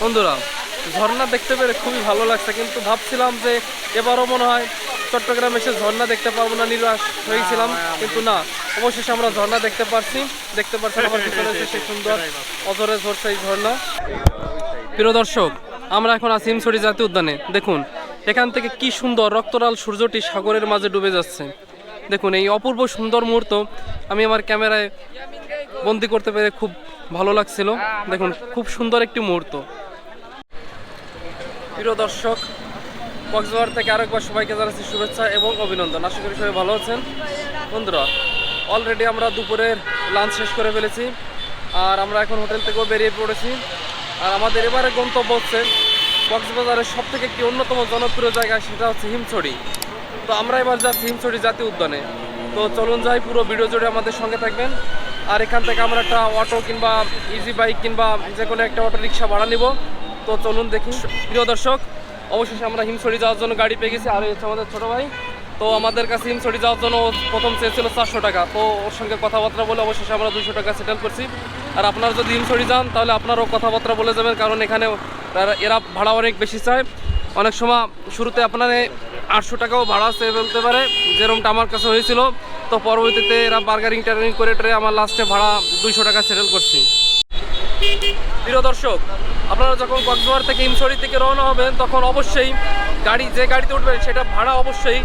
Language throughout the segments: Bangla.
বন্ধুরা, ঝর্ণা দেখতে পেরে খুবই ভালো লাগছে, কিন্তু ভাবছিলাম যে এবারও মনে হয় চট্টগ্রামে এসে ঝর্ণা দেখতে পাবো না, নিরাশ হয়েছিলাম, কিন্তু না, অবশেষে আমরা ঝর্ণা দেখতে পারছি দেখতে পারছি আমার সেই সুন্দর অজরে ঝরছে এই ঝর্ণা। প্রিয় দর্শক, আমরা এখন আছি হিমছড়ি জাতীয় উদ্যানে। দেখুন, এখান থেকে কি সুন্দর রক্তরাল সূর্যটি সাগরের মাঝে ডুবে যাচ্ছে। দেখুন, এই অপূর্ব সুন্দর মুহূর্ত আমি আমার ক্যামেরায় বন্দি করতে পেরে খুব ভালো লাগছিল। দেখুন, খুব সুন্দর একটি মুহূর্ত। প্রিয় দর্শক, কক্সবাজার থেকে আরেকবার সবাইকে জানাচ্ছি শুভেচ্ছা এবং অভিনন্দন। আশা করি সবাই ভালো আছেন। বন্ধুরা অলরেডি আমরা দুপুরের লাঞ্চ শেষ করে ফেলেছি। আর আমরা এখন হোটেল থেকেও বেরিয়ে পড়েছি। আর আমাদের এবারে গন্তব্য হচ্ছে কক্সবাজারের সব থেকে একটি অন্যতম জনপ্রিয় জায়গা, সেটা হচ্ছে হিমছড়ি। তো আমরা এবার যাচ্ছি হিমছড়ি জাতীয় উদ্যানে। তো চলুন যাই, পুরো ভিডিও জুড়ে আমাদের সঙ্গে থাকবেন। আর এখান থেকে আমরা একটা অটো কিংবা ইজি বাইক কিংবা যে কোনো একটা অটো রিক্সা ভাড়া নিব। তো চলুন দেখি। প্রিয় দর্শক, অবশেষে আমরা হিমছড়ি যাওয়ার জন্য গাড়ি পেয়ে গেছি। আর হচ্ছে আমাদের ছোট ভাই। তো আমাদের কাছে হিমছড়ি যাওয়ার জন্য প্রথম চেয়েছিল চারশো টাকা। তো ওর সঙ্গে কথাবার্তা বলে অবশেষে আমরা দুশো টাকা সেটেল করছি। আর আপনারা যদি হিমছড়ি যান, তাহলে আপনারও কথাবার্তা বলে যাবেন, কারণ এখানে এরা- ভাড়া অনেক বেশি চায়। অনেক সময় শুরুতে আপনার আটশো টাকাও ভাড়া চেয়ে ফেলতে পারে। যেরকমটা আমার কাছে হয়েছিল। তো পরবর্তীতে এরা বার্গারিং টার্গারিং করে টরে আমার লাস্টে ভাড়া দুইশো টাকা সেটেল করছি। প্রিয় দর্শক আপনারা যখন কক্সবাজার থেকে হিমছড়ি থেকে রওনা হবেন, তখন অবশ্যই গাড়ি, যে গাড়িতে উঠবেন সেটা ভাড়া অবশ্যই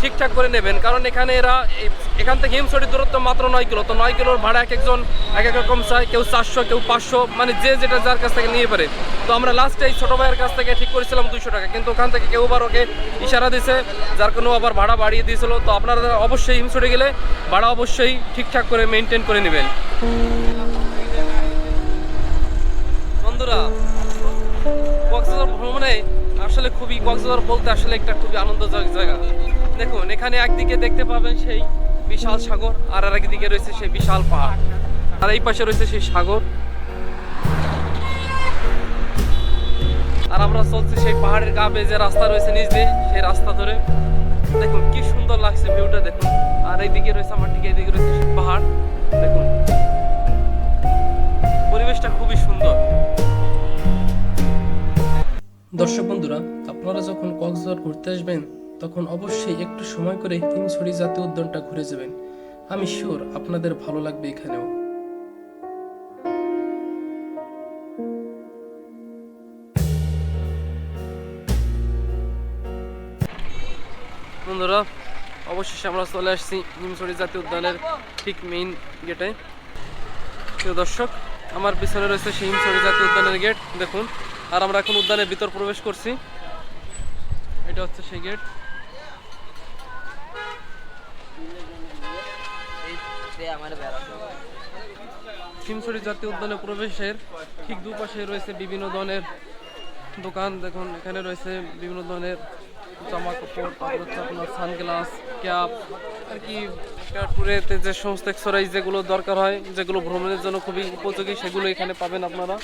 ঠিকঠাক করে নেবেন। কারণ এখানে এরা এখান থেকে হিমছড়ির দূরত্ব মাত্র নয় কিলো। তো নয় কিলোর ভাড়া এক একজন, এক এক রকম চায়, কেউ চারশো, কেউ পাঁচশো মানে যে যেটা যার কাছ থেকে নিয়ে পারে। তো আমরা লাস্টে এই ছোটো ভাইয়ের কাছ থেকে ঠিক করেছিলাম দুইশো টাকা। কিন্তু ওখান থেকে কেউ আবার ওকে ইশারা দিছে, যার কোনো আবার ভাড়া বাড়িয়ে দিয়েছিল। তো আপনারা অবশ্যই হিমছড়ি গেলে ভাড়া অবশ্যই ঠিকঠাক করে মেনটেন করে নেবেন। বন্ধুরা, কক্সবাজার ভ্রমণে আসলে খুবই কক্সবাজার বলতে আসলে একটা খুবই আনন্দদায়ক জায়গা। দেখুন, এখানে একদিকে দেখতে পাবেন সেই বিশাল সাগর, আর আর একদিকে রয়েছে সেই বিশাল পাহাড়। আর এই পাশে রয়েছে সেই সাগর। আর আমরা চলছি সেই পাহাড়ের গা যে রাস্তা রয়েছে নিচ দিয়ে, সেই রাস্তা ধরে। দেখুন, কি সুন্দর লাগছে ভিউটা, দেখুন। আর এইদিকে রয়েছে আমার দিকে এইদিকে রয়েছে সেই পাহাড়, দেখুন। পরিবেশটা খুবই সুন্দর। দর্শক বন্ধুরা, আপনারা যখন কক্সবাজার ঘুরতে আসবেন, তখন অবশ্যই একটু সময় করে হিমছড়ি জাতীয় উদ্যানটা ঘুরে যাবেন। আমি শিওর আপনাদের ভালো লাগবে এখানেও। বন্ধুরা, অবশেষে আমরা চলে আসছি হিমছড়ি জাতীয় উদ্যানের ঠিক মেইন গেটে প্রিয় দর্শক, আমার পিছনে রয়েছে সেই হিমছড়ি জাতীয় উদ্যানের গেট দেখুন। আর আমরা এখন উদ্যানের ভিতর প্রবেশ করছি। এটা হচ্ছে সেই গেট। হিমছড়ি জাতীয় উদ্যানে প্রবেশের ঠিক দুপাশে রয়েছে বিভিন্ন ধরনের দোকান। দেখুন, এখানে রয়েছে বিভিন্ন ধরনের জামা কাপড় তারপর হচ্ছে আপনার সানগ্লাস, ক্যাপ, আর কি ট্যুরেতে যে সমস্ত এক্সারসাইজ যেগুলো দরকার হয়, যেগুলো ভ্রমণের জন্য খুবই উপযোগী, সেগুলো এখানে পাবেন আপনারা।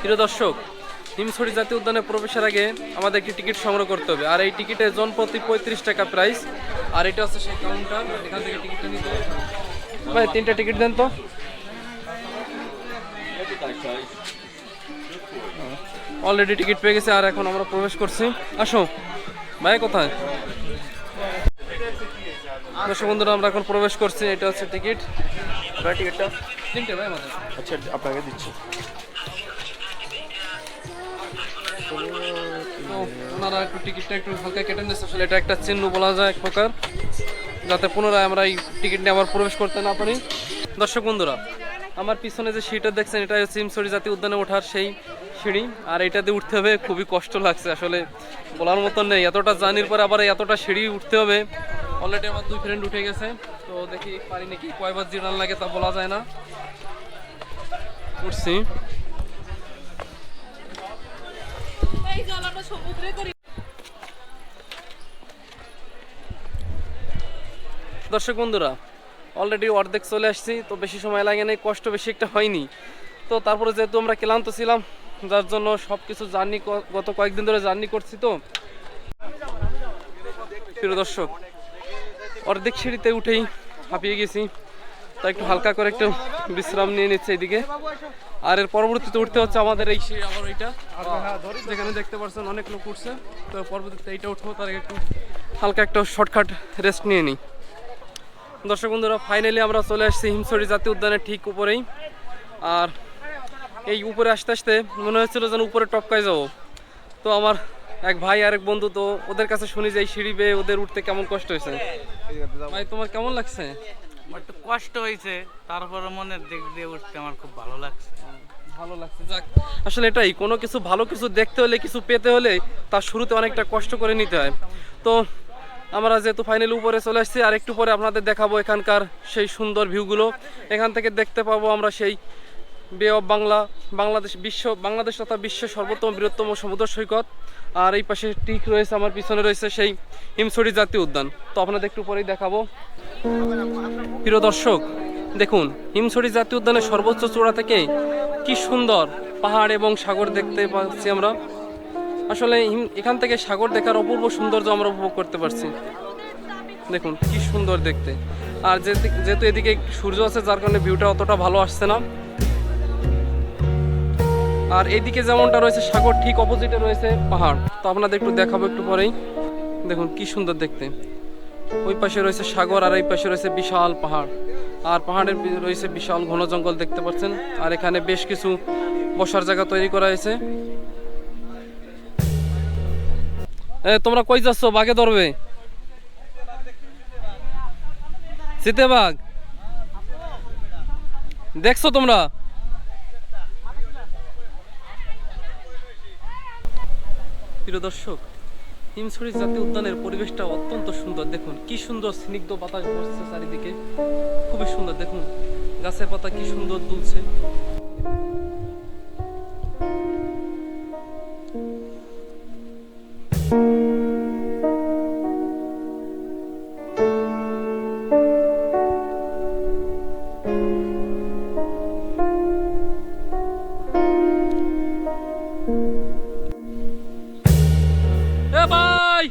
প্রিয় দর্শক হিমছড়ি জাতীয় উদ্যানে প্রবেশের আগে আমাদের একটি টিকিট সংগ্রহ করতে হবে। আর এই টিকিটে জন প্রতি পঁয়ত্রিশ টাকা প্রাইস আর এটা হচ্ছে সেই কাউন্টার এখান থেকে টিকিটটা নিতে হবে। ভাই তিনটা টিকিট দেন তো। অলরেডি টিকিট পেয়ে গেছে আর এখন আমরা প্রবেশ করছি। আসো। ভাই কোথায়? দর্শক বন্ধুরা আমরা এখন প্রবেশ করছি। এটা হচ্ছে টিকিট। টিকিটটা তিনটে ভাই আমাদের। আচ্ছা আপনাকে দিচ্ছি। ওনারা একটু টিকিটটা একটু হালকা কেটে নিচ্ছে আসলে এটা একটা চিহ্ন বলা যায় এক প্রকার, যাতে পুনরায় আমরা এই টিকিট নিয়ে আবার প্রবেশ করতে না পারি। দর্শক বন্ধুরা, আমার পিছনে যে সিঁড়িটা দেখছেন এটা হচ্ছে জাতীয় উদ্যানে ওঠার সেই সিঁড়ি। আর এটাতে উঠতে হবে, খুবই কষ্ট লাগছে আসলে। বলার মতন নেই, এতটা জার্নির পরে আবার এতটা সিঁড়ি উঠতে হবে। অলরেডি আমার দুই ফ্রেন্ড উঠে গেছে, তো দেখি পারি নাকি, কয়বার জিরান লাগে তা বলা যায় না। উঠছি। দর্শক বন্ধুরা অলরেডি অর্ধেক চলে আসছি, তো বেশি সময় লাগে নাই, কষ্ট বেশি একটা হয়নি। তো তারপরে যেহেতু আমরা ক্লান্ত ছিলাম, যার জন্য সব কিছু জার্নি গত কয়েকদিন ধরে জার্নি করছি তো। প্রিয় দর্শক, অর্ধেক সিঁড়িতে উঠেই হাঁপিয়ে গেছি। তো একটু হালকা করে একটু বিশ্রাম নিয়ে নিচ্ছে এইদিকে। আর এর পরবর্তীতে উঠতে হচ্ছে আমাদের এই সেই আবার ওইটা। যেখানে দেখতে পাচ্ছেন অনেক লোক উঠছে। তো পরবর্তীতে এইটা উঠবো, তার একটু হালকা একটা শর্টকাট রেস্ট নিয়ে নিই। দর্শক বন্ধুরা ফাইনালি আমরা চলে আসছি হিমছড়ি জাতীয় উদ্যানের ঠিক উপরেই। আর এই উপরে আসতে আসতে মনে হচ্ছিল যেন উপরে টপকায় যাব। তো আমার এক ভাই আর এক বন্ধু, তো ওদের কাছে শুনি যে এই সিঁড়ি বেয়ে ওদের উঠতে কেমন কষ্ট হয়েছে। ভাই, তোমার কেমন লাগছে? একটু কষ্ট হয়েছে তারপরে মনের দিক দিয়ে উঠতে আমার খুব ভালো লাগছে। ভালো লাগছে। যাক, আসলে এটাই, কোনো কিছু ভালো কিছু দেখতে হলে, কিছু পেতে হলে তার শুরুতে অনেকটা কষ্ট করে নিতে হয়। তো আমরা যেহেতু ফাইনালি উপরে চলে আসছি, আর একটু পরে আপনাদের দেখাবো এখানকার সেই সুন্দর ভিউগুলো এখান থেকে দেখতে পাবো আমরা সেই বে অফ বাংলা, বাংলাদেশ বিশ্ব, বাংলাদেশ তথা বিশ্বের সর্বোত্তম, বৃহত্তম সমুদ্র সৈকত। আর এই পাশে ঠিক রয়েছে, আমার পিছনে রয়েছে সেই হিমছড়ি জাতীয় উদ্যান। তো আপনাদের একটু পরেই দেখাবো। প্রিয় দর্শক, দেখুন, হিমছড়ি জাতীয় উদ্যানের সর্বোচ্চ চূড়া থেকে কি সুন্দর পাহাড় এবং সাগর দেখতে পাচ্ছি আমরা। আসলে এখান থেকে সাগর দেখার অপূর্ব সৌন্দর্য আমরা উপভোগ করতে পারছি। দেখুন, কি সুন্দর দেখতে। আর যেহেতু এদিকে সূর্য আছে, যার কারণে ভিউটা অতটা ভালো আসছে না। আর এদিকে যেমনটা রয়েছে, সাগর ঠিক অপোজিটে রয়েছে পাহাড়। তো আপনাদের একটু দেখাবো একটু পরেই। দেখুন, কি সুন্দর দেখতে। ওই পাশে রয়েছে সাগর আর এই পাশে রয়েছে বিশাল পাহাড়। আর পাহাড়ের রয়েছে বিশাল ঘন জঙ্গল দেখতে পাচ্ছেন। আর এখানে বেশ কিছু বসার জায়গা তৈরি করা হয়েছে। তোমরা কই যাচ্ছ? বাঘে ধরবে। চিতেবাঘ দেখছ তোমরা? প্রিয় দর্শক, হিমছড়ি জাতীয় উদ্যানের পরিবেশটা অত্যন্ত সুন্দর। দেখুন, কি সুন্দর স্নিগ্ধ বাতাস বসছে চারিদিকে। খুবই সুন্দর, দেখুন, গাছের পাতা কি সুন্দর দুলছে। এ ভাই।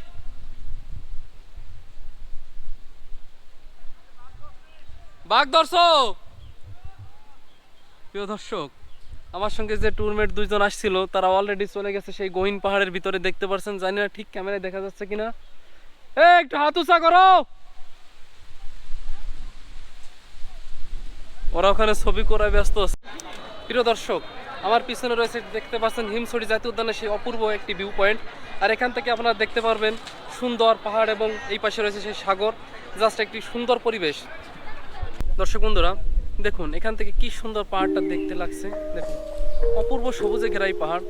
বাঘ ধরছো প্রিয় দর্শক, আমার সঙ্গে যে টুরমেট দুইজন আসছিল, তারা অলরেডি চলে গেছে সেই গহীন পাহাড়ের ভিতরে, দেখতে পারছেন? জানি না ঠিক ক্যামেরায় দেখা যাচ্ছে কিনা। এ, একটু হাত উঁচা করো। ওরা ওখানে ছবি করায় ব্যস্ত। প্রিয় দর্শক আমার পিছনে রয়েছে, দেখতে পাচ্ছেন হিমছড়ি জাতীয় উদ্যানের সেই অপূর্ব একটি ভিউ পয়েন্ট আর এখান থেকে আপনারা দেখতে পারবেন সুন্দর পাহাড় এবং এই পাশে রয়েছে সেই সাগর জাস্ট একটি সুন্দর পরিবেশ। দর্শক বন্ধুরা, দেখুন, এখান থেকে কি সুন্দর পাহাড়টা দেখতে লাগছে। দেখুন, অপূর্ব সবুজে ঘেরা এই পাহাড়।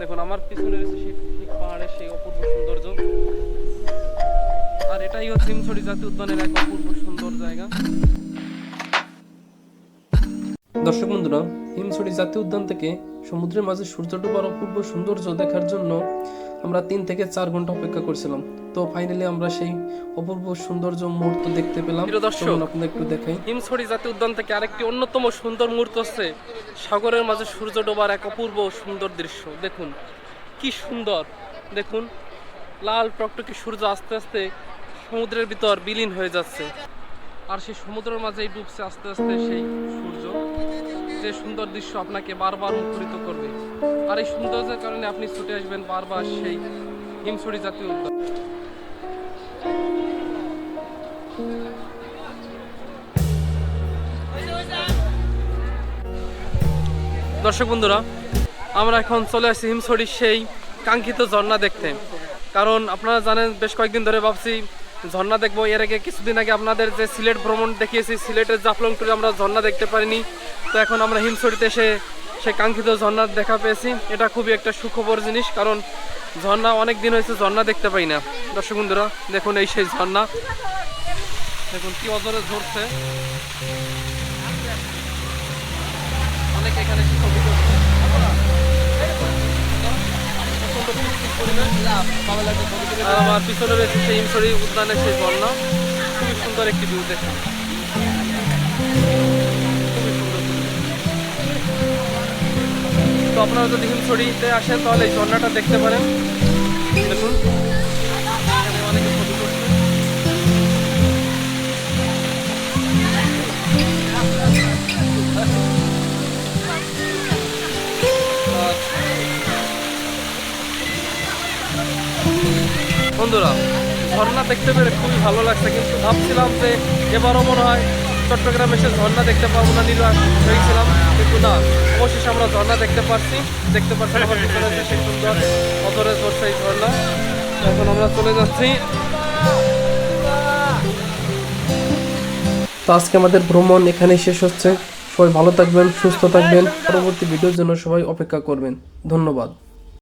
দেখুন, আমার পিছনে রয়েছে সেই পাহাড়ের সেই অপূর্ব সৌন্দর্য। আর এটাই হচ্ছে হিমছড়ি জাতীয় উদ্যানের এক অপূর্ব সুন্দর জায়গা। দর্শক বন্ধুরা হিমছড়ি জাতীয় উদ্যান থেকে সমুদ্রের মাঝে সূর্য ডোবার অপূর্ব সৌন্দর্য দেখার জন্য আমরা তিন থেকে চার ঘণ্টা অপেক্ষা করছিলাম। তো ফাইনালি আমরা সেই অপূর্ব সৌন্দর্য মুহূর্ত দেখতে পেলাম। আপনাদের একটু দেখাই। হিমছড়ি জাতীয় উদ্যান থেকে আরেকটি অন্যতম সুন্দর মুহূর্ত হচ্ছে সাগরের মাঝে সূর্য ডোবার এক অপূর্ব সুন্দর দৃশ্য। দেখুন কি সুন্দর। দেখুন লাল টকটকে সূর্য আস্তে আস্তে সমুদ্রের ভিতর বিলীন হয়ে যাচ্ছে। আর সেই সমুদ্রের মাঝেই ডুবছে আস্তে আস্তে সেই সূর্য। যে সুন্দর দৃশ্য আপনাকে বারবার মুখরিত করবে। আর এই সৌন্দর্যের কারণে আপনি ছুটে আসবেন বারবার সেই হিমছড়ি জাতীয় উদ্যান। দর্শক বন্ধুরা, আমরা এখন চলে আসছি হিমছড়ির সেই কাঙ্ক্ষিত ঝর্ণা দেখতে। কারণ আপনারা জানেন, বেশ কয়েকদিন ধরে ভাবছি ঝর্ণা দেখব। এর আগে কিছুদিন আগে আপনাদের যে সিলেট ভ্রমণ দেখিয়েছি, সিলেটের জাফলং টুরে আমরা ঝর্ণা দেখতে পারিনি। তো এখন আমরা হিমছড়িতে এসে সেই কাঙ্ক্ষিত ঝর্ণার দেখা পেয়েছি। এটা খুবই একটা সুখবর জিনিস, কারণ ঝর্ণা অনেক দিন হয়েছে, ঝর্ণা দেখতে পাই না। দর্শক বন্ধুরা, দেখুন এই সেই ঝর্ণা। দেখুন কি অজরে ঝরছে। অনেক এখানে এসে আমার পিছনে রয়েছে সেই শরীর উদ্যানের সেই ঝর্ণা খুবই সুন্দর একটি ভিউ দেখুন। তো আপনারা যদি হিমছড়িতে আসেন তাহলে এই ঝর্ণাটা দেখতে পারেন। ঝর্ণা দেখতে পেরে খুবই ভালো লাগছে, কিন্তু ভাবছিলাম যে এবারও মনে হয় চট্টগ্রামে এসে ঝর্ণা দেখতে পাবো না, নিরাশ হয়েছিলাম। কিন্তু না, অবশেষে আমরা ঝর্ণা দেখতে পারছি দেখতে পারছি আমার পিছনে যে সেই সুন্দর অতরে এই ঝর্ণা। এখন আমরা চলে যাচ্ছি। তো আজকে আমাদের ভ্রমণ এখানে শেষ হচ্ছে। সবাই ভালো থাকবেন, সুস্থ থাকবেন। পরবর্তী ভিডিওর জন্য সবাই অপেক্ষা করবেন। ধন্যবাদ।